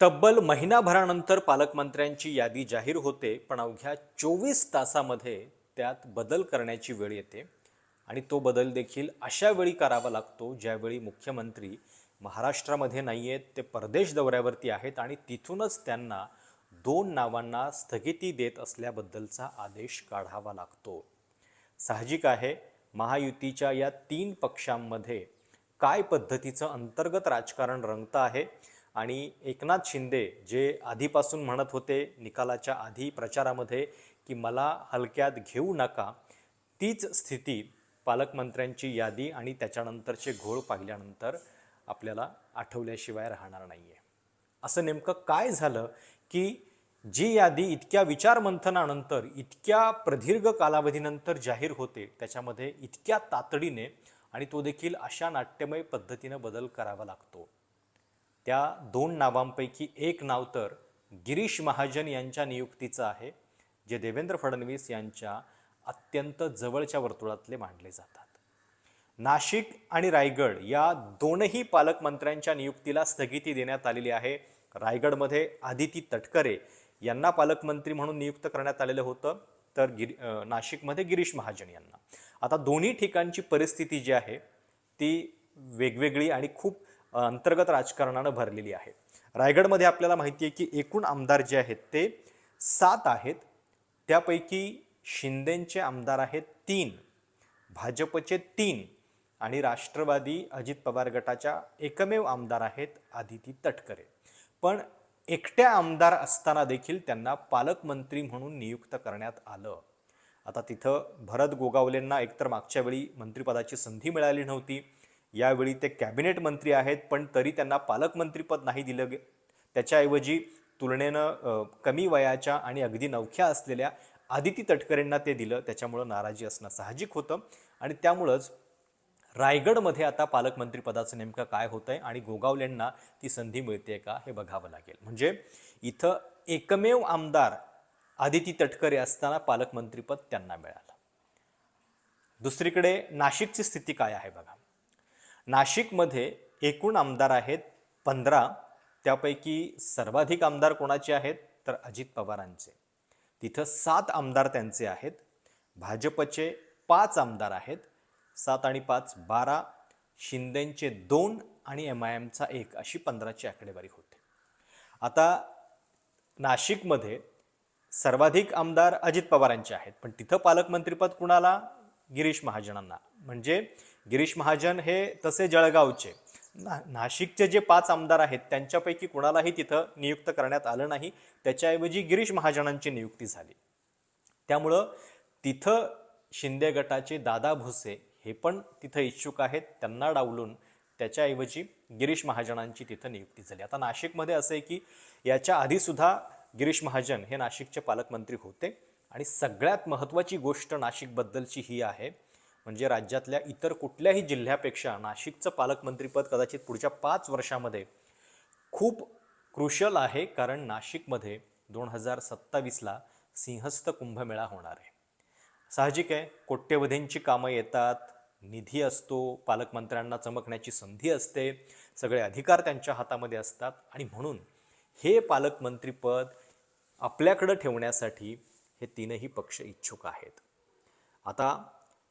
तब्बल महिनाभरानंतर पालकमंत्र्यांची यादी जाहीर होते पण अवघ्या चोवीस तासामध्ये त्यात बदल करण्याची वेळ येते आणि तो बदल देखील अशा वेळी करावा लागतो ज्यावेळी मुख्यमंत्री महाराष्ट्रामध्ये नाही आहेत ते परदेश दौऱ्यावरती आहेत आणि तिथूनच त्यांना दोन नावांना स्थगिती देत असल्याबद्दलचा आदेश काढावा लागतो. साहजिक आहे महायुतीच्या या तीन पक्षांमध्ये काय पद्धतीचं अंतर्गत राजकारण रंगतं आहे आणि एकनाथ शिंदे जे आधीपासून म्हणत होते निकालाच्या आधी प्रचारामध्ये की मला हलक्यात घेऊ नका तीच स्थिती पालकमंत्र्यांची यादी आणि त्याच्यानंतरचे घोळ पाहिल्यानंतर आपल्याला आठवल्याशिवाय राहणार नाही आहे असं नेमकं काय झालं की जी यादी इतक्या विचारमंथनानंतर इतक्या प्रदीर्घ कालावधीनंतर जाहीर होते त्याच्यामध्ये इतक्या तातडीने आणि तो देखील अशा नाट्यमय पद्धतीनं बदल करावा लागतो. त्या दोन नावांपैकी एक नाव तर गिरीश महाजन यांच्या नियुक्तीचं आहे जे देवेंद्र फडणवीस यांच्या अत्यंत जवळच्या वर्तुळातले मानले जातात. नाशिक आणि रायगड या दोनही पालकमंत्र्यांच्या नियुक्तीला स्थगिती देण्यात आलेली आहे. रायगडमध्ये आदिती तटकरे यांना पालकमंत्री म्हणून नियुक्त करण्यात आलेलं होतं तर गिरी नाशिकमध्ये गिरीश महाजन यांना. आता दोन्ही ठिकाणची परिस्थिती जी आहे ती वेगवेगळी आणि खूप अंतर्गत राजकारणानं भरलेली आहे. रायगडमध्ये आपल्याला माहिती आहे की एकूण आमदार जे आहेत ते सात आहेत. त्यापैकी शिंदेंचे आमदार आहेत तीन भाजपचे तीन आणि राष्ट्रवादी अजित पवार गटाच्या एकमेव आमदार आहेत आदिती तटकरे. पण एकट्या आमदार असताना देखील त्यांना पालकमंत्री म्हणून नियुक्त करण्यात आलं. आता तिथं भरत गोगावलेंना एकतर मागच्या वेळी मंत्रिपदाची संधी मिळाली नव्हती यावेळी ते कॅबिनेट मंत्री आहेत पण तरी त्यांना पालकमंत्रीपद नाही दिलं गे त्याच्याऐवजी तुलनेनं कमी वयाच्या आणि अगदी नवख्या असलेल्या आदिती तटकरेंना ते दिलं त्याच्यामुळं नाराजी असणं साहजिक होतं. आणि त्यामुळंच रायगडमध्ये आता पालकमंत्रीपदाचं नेमकं काय होतंय आणि गोगावलेंना ती संधी मिळते का हे बघावं लागेल. म्हणजे इथं एकमेव आमदार आदिती तटकरे असताना पालकमंत्रीपद त्यांना मिळालं. दुसरीकडे नाशिकची स्थिती काय आहे बघा. नाशिकमध्ये एकूण आमदार आहेत पंधरा. त्यापैकी सर्वाधिक आमदार कोणाचे आहेत? तर अजित पवारांचे. तिथं सात आमदार त्यांचे आहेत. भाजपचे पाच आमदार आहेत. सात आणि पाच बारा. शिंदेंचे दोन आणि एम आय एमचा एक अशी पंधराची आकडेवारी होते. आता नाशिकमध्ये सर्वाधिक आमदार अजित पवारांचे आहेत. पण तिथं पालकमंत्रीपद कुणाला? गिरीश महाजनांना. म्हणजे गिरीश महाजन हे तसे जळगावचे. ना नाशिकचे जे पाच आमदार आहेत त्यांच्यापैकी कुणालाही तिथं नियुक्त करण्यात आलं नाही. त्याच्याऐवजी गिरीश महाजनांची नियुक्ती झाली. त्यामुळं तिथं शिंदे गटाचे दादा भुसे हे पण तिथं इच्छुक आहेत त्यांना डावलून त्याच्याऐवजी गिरीश महाजनांची तिथं नियुक्ती झाली. आता नाशिकमध्ये असं आहे की याच्या आधीसुद्धा गिरीश महाजन हे नाशिकचे पालकमंत्री होते. आणि सगळ्यात महत्त्वाची गोष्ट नाशिकबद्दलची ही आहे म्हणजे राज्यातल्या इतर कुठल्याही जिल्ह्यापेक्षा नाशिकचं पालकमंत्रीपद कदाचित पुढच्या पाच वर्षामध्ये खूप क्रुशल आहे कारण नाशिकमध्ये दोन हजार सत्तावीसला सिंहस्थ कुंभमेळा होणार आहे. साहजिक आहे कोट्यवधींची कामं येतात निधी असतो पालकमंत्र्यांना चमकण्याची संधी असते सगळे अधिकार त्यांच्या हातामध्ये असतात आणि म्हणून हे पालकमंत्रीपद आपल्याकडं ठेवण्यासाठी हे तीनही पक्ष इच्छुक आहेत. आता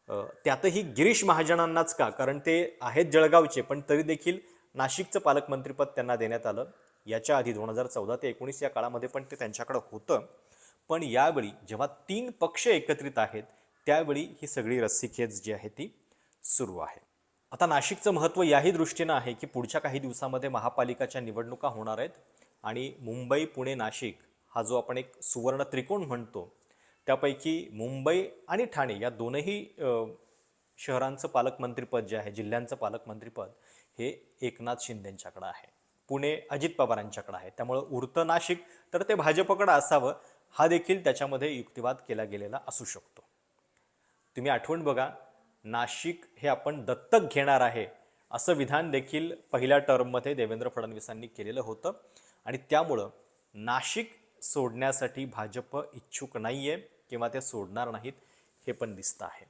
त्यातही गिरीश महाजनांनाच का? कारण ते आहेत जळगावचे पण तरी देखील नाशिकचं पालकमंत्रीपद त्यांना देण्यात आलं. याच्या आधी दोन हजार चौदा ते एकोणीस या काळामध्ये पण ते त्यांच्याकडं होतं. पण यावेळी जेव्हा तीन पक्ष एकत्रित आहेत त्यावेळी ही सगळी रस्सीखेच जी आहे ती सुरू आहे. आता नाशिकचं महत्त्व याही दृष्टीनं आहे की पुढच्या काही दिवसामध्ये महापालिकाच्या निवडणुका होणार आहेत आणि मुंबई पुणे नाशिक हा जो आपण एक सुवर्ण त्रिकोण म्हणतो त्यापैकी मुंबई आणि ठाणे या दोनही शहरांचं पालकमंत्रीपद जे आहे जिल्ह्यांचं पालकमंत्रीपद हे एकनाथ शिंदेंच्याकडं आहे. पुणे अजित पवारांच्याकडं आहे. त्यामुळं उरतं नाशिक तर ते भाजपकडं असावं हा देखील त्याच्यामध्ये युक्तिवाद केला गेलेला असू शकतो. तुम्ही आठवण बघा नाशिक हे आपण दत्तक घेणार आहे असं विधान देखील पहिल्या टर्ममध्ये देवेंद्र फडणवीसांनी केलेलं होतं. आणि त्यामुळं नाशिक सोडण्यासाठी भाजप इच्छुक नाही आहे किंवा ते सोडणार नाहीत हे पण दिसतं आहे.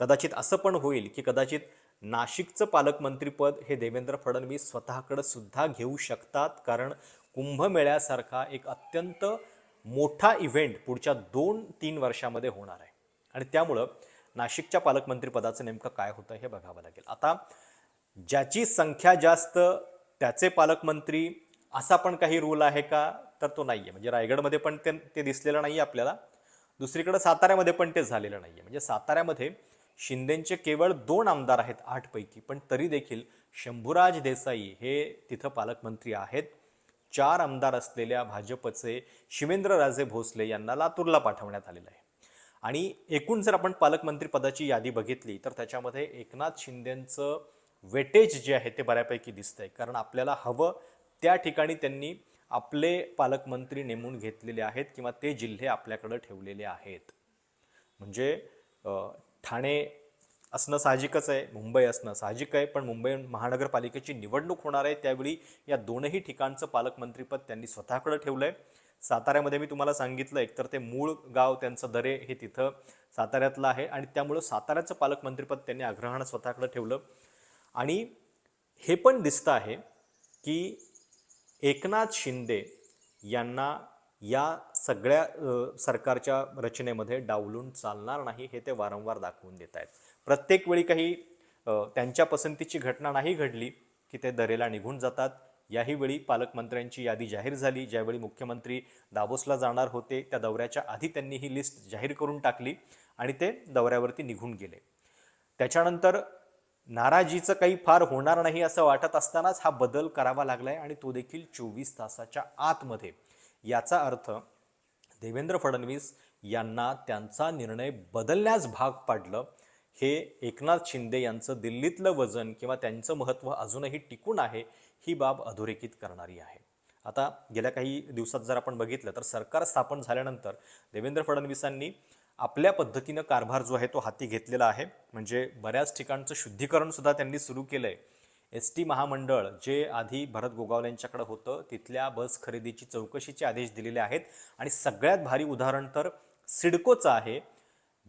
कदाचित असं पण होईल की कदाचित नाशिकचं पालकमंत्रीपद हे देवेंद्र फडणवीस स्वतःकडं सुद्धा घेऊ शकतात कारण कुंभमेळ्यासारखा एक अत्यंत मोठा इव्हेंट पुढच्या दोन तीन वर्षामध्ये होणार आहे. आणि त्यामुळं नाशिकच्या पालकमंत्रीपदाचं नेमकं काय होतं हे बघावं लागेल. आता ज्याची संख्या जास्त त्याचे पालकमंत्री असा पण काही रूल आहे का? तर तो नाही आहे म्हणजे रायगडमध्ये पण ते ते दिसलेलं नाही आपल्याला. दुसरीकडे साताऱ्यामध्ये पण ते झालेलं नाही आहे म्हणजे साताऱ्यामध्ये शिंदेंचे केवळ दोन आमदार आहेत आठपैकी. पण तरी देखील शंभूराज देसाई हे तिथं पालकमंत्री आहेत. चार आमदार असलेल्या भाजपचे शिवेंद्रराजे भोसले यांना लातूरला पाठवण्यात आलेलं आहे. आणि एकूण जर आपण पालकमंत्रीपदाची यादी बघितली तर त्याच्यामध्ये एकनाथ शिंदेंचं वेटेज जे आहे ते बऱ्यापैकी दिसतंय. कारण आपल्याला हवं त्या ठिकाणी त्यांनी आपले पालकमंत्री नेमून घेतलेले आहेत किंवा ते जिल्हे आपल्याकडं ठेवलेले आहेत. म्हणजे ठाणे असणं साहजिकच आहे मुंबई असणं साहजिक आहे पण मुंबई महानगरपालिकेची निवडणूक होणार आहे त्यावेळी या दोनही ठिकाणचं पालकमंत्रीपद त्यांनी स्वतःकडे ठेवलं आहे साताऱ्यामध्ये मी तुम्हाला सांगितलं एकतर ते मूळ गाव त्यांचं दरे हे तिथं साताऱ्यातलं आहे आणि त्यामुळं साताऱ्याचं पालकमंत्रीपद त्यांनी आग्रहानं स्वतःकडे ठेवलं. आणि हे पण दिसतं आहे की एकनाथ शिंदे यांना या सगळ्या सरकारच्या रचनेमध्ये डावलून चालणार नाही हे ते वारंवार दाखवून देत आहेत. प्रत्येक वेळी काही त्यांच्या पसंतीची घटना नाही घडली की ते दरेला निघून जातात. याही वेळी पालकमंत्र्यांची यादी जाहीर झाली ज्यावेळी मुख्यमंत्री दाबोसला जाणार होते त्या दौऱ्याच्या आधी त्यांनी ही लिस्ट जाहीर करून टाकली आणि ते दौऱ्यावरती निघून गेले. त्याच्यानंतर नाराजीचं काही फार होणार नाही असं वाटत असतानाच हा बदल करावा लागलाय आणि तो देखील चोवीस तासाच्या आतमध्ये. याचा अर्थ देवेंद्र फडणवीस यांना त्यांचा निर्णय बदलण्यास भाग पाडलं हे एकनाथ शिंदे यांचं दिल्लीतलं वजन किंवा त्यांचं महत्त्व अजूनही टिकून आहे ही बाब अधोरेखित करणारी आहे. आता गेल्या काही दिवसात जर आपण बघितलं तर सरकार स्थापन झाल्यानंतर देवेंद्र फडणवीसांनी आपल्या पद्धतीनं कारभार जो आहे तो हाती घेतलेला आहे. म्हणजे बऱ्याच ठिकाणचं शुद्धीकरणसुद्धा त्यांनी सुरू केलं आहे एस टी महामंडळ जे आधी भरत गोगावले यांच्याकडे होतं तिथल्या बस खरेदीची चौकशीचे आदेश दिलेले आहेत. आणि सगळ्यात भारी उदाहरण तर सिडकोचं आहे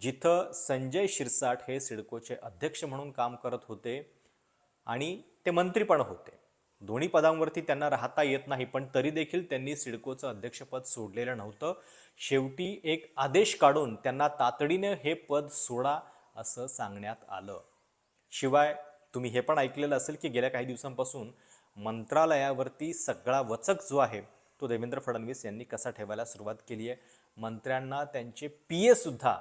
जिथं संजय शिरसाट हे सिडकोचे अध्यक्ष म्हणून काम करत होते आणि ते मंत्री पण होते. दोन्ही पदांवरती त्यांना राहता येत नाही पण तरी देखील त्यांनी सिडकोचं अध्यक्षपद सोडलेलं नव्हतं. शेवटी एक आदेश काढून त्यांना तातडीने हे पद सोडा असं सांगण्यात आलं. शिवाय तुम्ही हे पण ऐकलेलं असेल की गेल्या काही दिवसांपासून मंत्रालयावरती सगळा वचक जो आहे तो देवेंद्र फडणवीस यांनी कसा ठेवायला सुरुवात केली आहे? मंत्र्यांना त्यांचे पी सुद्धा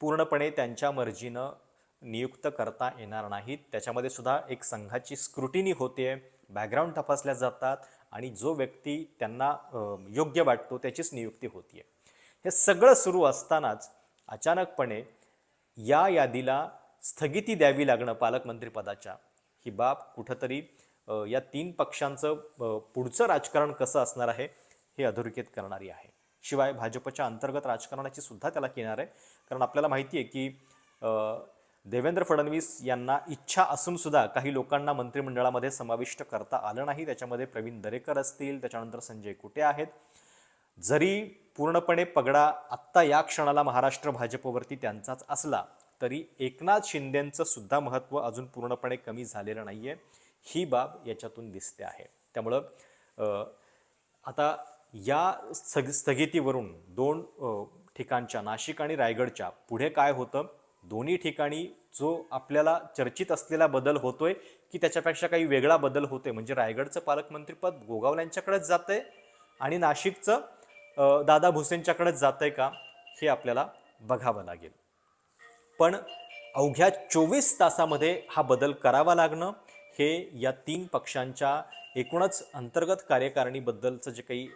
पूर्णपणे त्यांच्या मर्जीनं नियुक्त करता येणार नाहीत. त्याच्यामध्ये सुद्धा एक संघाची स्क्रुटिनी होते. बॅकग्राऊंड तपासल्या जातात आणि जो व्यक्ती त्यांना योग्य वाटतो त्याचीच नियुक्ती होतीये. हे सगळं सुरू असतानाच अचानकपणे या यादीला स्थगिती द्यावी लागणं पालकमंत्रीपदाच्या ही बाब कुठंतरी या तीन पक्षांचं पुढचं राजकारण कसं असणार आहे हे अधोरेखित करणारी आहे. शिवाय भाजपच्या अंतर्गत राजकारणाची सुद्धा त्याला किनार आहे. कारण आपल्याला माहिती आहे की देवेंद्र फडणवीस यांना इच्छा असूनसुद्धा काही लोकांना मंत्रिमंडळामध्ये समाविष्ट करता आलं नाही. त्याच्यामध्ये प्रवीण दरेकर असतील त्याच्यानंतर संजय कुटे आहेत. जरी पूर्णपणे पगडा आत्ता या क्षणाला महाराष्ट्र भाजपवरती त्यांचाच असला तरी एकनाथ शिंदेंचं सुद्धा महत्त्व अजून पूर्णपणे कमी झालेलं नाही आहे ही बाब याच्यातून दिसते आहे. त्यामुळं आता या स्थग स्थगितीवरून दोन ठिकाणच्या नाशिक आणि रायगडच्या पुढे काय होतं? दोन्ही ठिकाणी जो आपल्याला चर्चित असलेला बदल होतोय की त्याच्यापेक्षा काही वेगळा बदल होतोय. म्हणजे रायगडचं पालकमंत्रीपद गोगावल्यांच्याकडेच जातंय आणि नाशिकचं दादा भुसेंच्याकडेच जातंय का हे आपल्याला बघावं लागेल. पण अवघ्या चोवीस तासामध्ये हा बदल करावा लागणं हे या तीन पक्षांच्या एकूणच अंतर्गत कार्यकारिणीबद्दलचं जे काही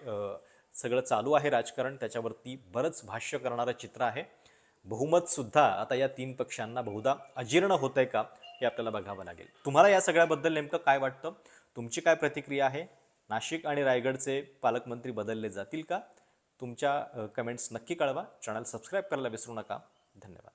सगळं चालू आहे राजकारण त्याच्यावरती बरंच भाष्य करणारं चित्र आहे. बहुमतसुद्धा आता या तीन पक्षांना बहुधा अजीर्ण होत आहे का हे आपल्याला बघावं लागेल. तुम्हाला या सगळ्याबद्दल नेमकं काय वाटतं? तुमची काय प्रतिक्रिया आहे? नाशिक आणि रायगडचे पालकमंत्री बदलले जातील का? तुमच्या कमेंट्स नक्की कळवा. चॅनल सबस्क्राईब करायला विसरू नका. धन्यवाद.